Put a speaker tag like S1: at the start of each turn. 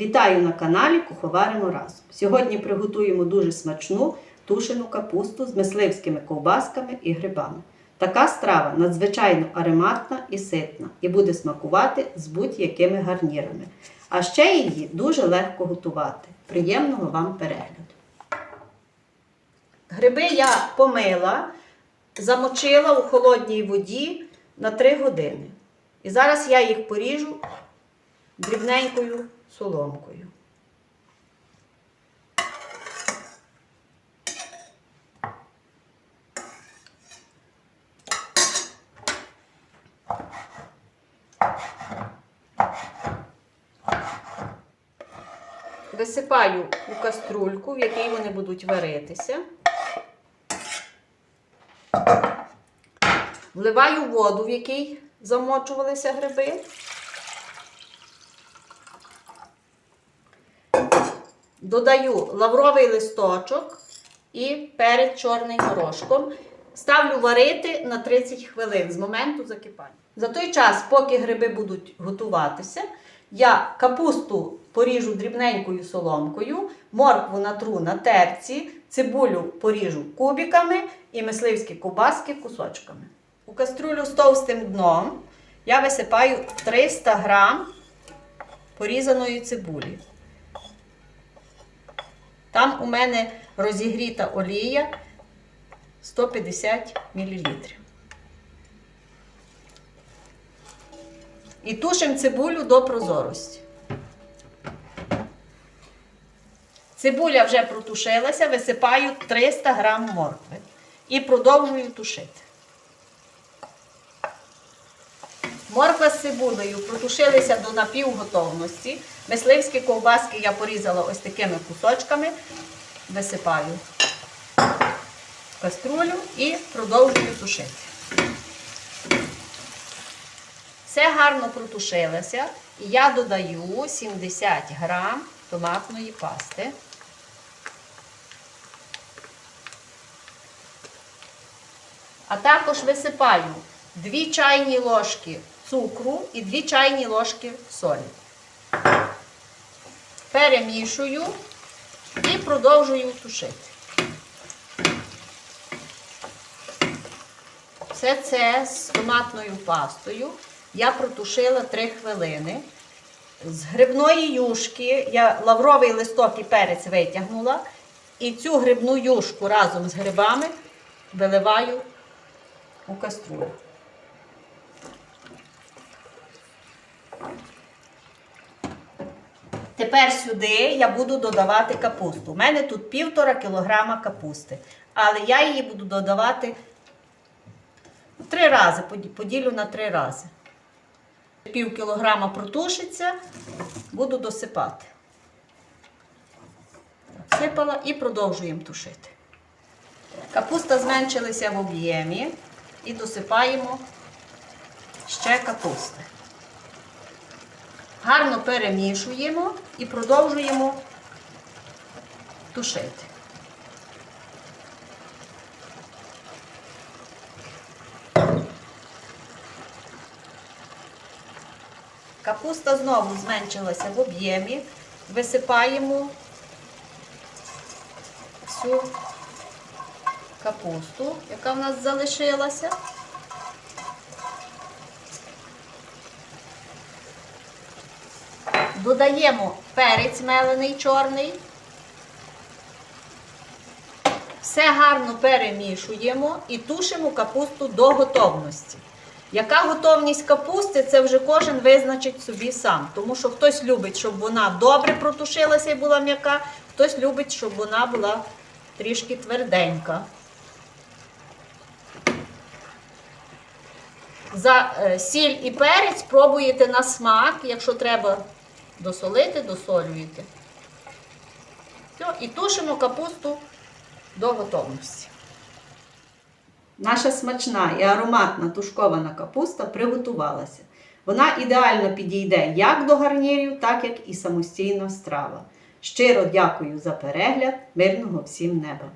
S1: Вітаю на каналі Куховаримо разом. Сьогодні приготуємо дуже смачну тушену капусту з мисливськими ковбасками і грибами. Така страва надзвичайно ароматна і ситна і буде смакувати з будь-якими гарнірами. А ще її дуже легко готувати. Приємного вам перегляду! Гриби я помила, замочила у холодній воді на 3 години. І зараз я їх поріжу дрібненькою соломкою. Висипаю у каструльку, в якій вони будуть варитися. Вливаю воду, в якій замочувалися гриби. Додаю лавровий листочок і перець чорним горошком. Ставлю варити на 30 хвилин з моменту закипання. За той час, поки гриби будуть готуватися, я капусту поріжу дрібненькою соломкою, моркву натру на терці, цибулю поріжу кубиками і мисливські ковбаски кусочками. У каструлю з товстим дном я висипаю 300 грам порізаної цибулі. Там у мене розігріта олія 150 мл. І тушимо цибулю до прозорості. Цибуля вже протушилася, висипаю 300 грам моркви і продовжую тушити. Морква з цибулею протушилися до напівготовності. Мисливські ковбаски я порізала ось такими кусочками, висипаю каструлю і продовжую тушити. Все гарно протушилося і я додаю 70 грам томатної пасти. А також висипаю 2 чайні ложки цукру і 2 чайні ложки солі. Перемішую і продовжую тушити. Все це з томатною пастою я протушила 3 хвилини. З грибної юшки я лавровий листок і перець витягнула. І цю грибну юшку разом з грибами виливаю у каструлю. Тепер сюди я буду додавати капусту. У мене тут півтора кілограма капусти. Але я її буду додавати три рази, поділю на три рази. Пів кілограма протушиться, буду досипати. Всипала і продовжуємо тушити. Капуста зменшилася в об'ємі і досипаємо ще капусти. Гарно перемішуємо і продовжуємо тушити. Капуста знову зменшилася в об'ємі. Висипаємо всю капусту, яка в нас залишилася. Додаємо перець мелений чорний. Все гарно перемішуємо і тушимо капусту до готовності. Яка готовність капусти, це вже кожен визначить собі сам. Тому що хтось любить, щоб вона добре протушилася і була м'яка, хтось любить, щоб вона була трішки тверденька. За е, сіль і перець пробуєте на смак, якщо треба досолити, досолюєте. Все, і тушимо капусту до готовності. Наша смачна і ароматна тушкована капуста приготувалася. Вона ідеально підійде як до гарнірів, так як і самостійна страва. Щиро дякую за перегляд, мирного всім неба!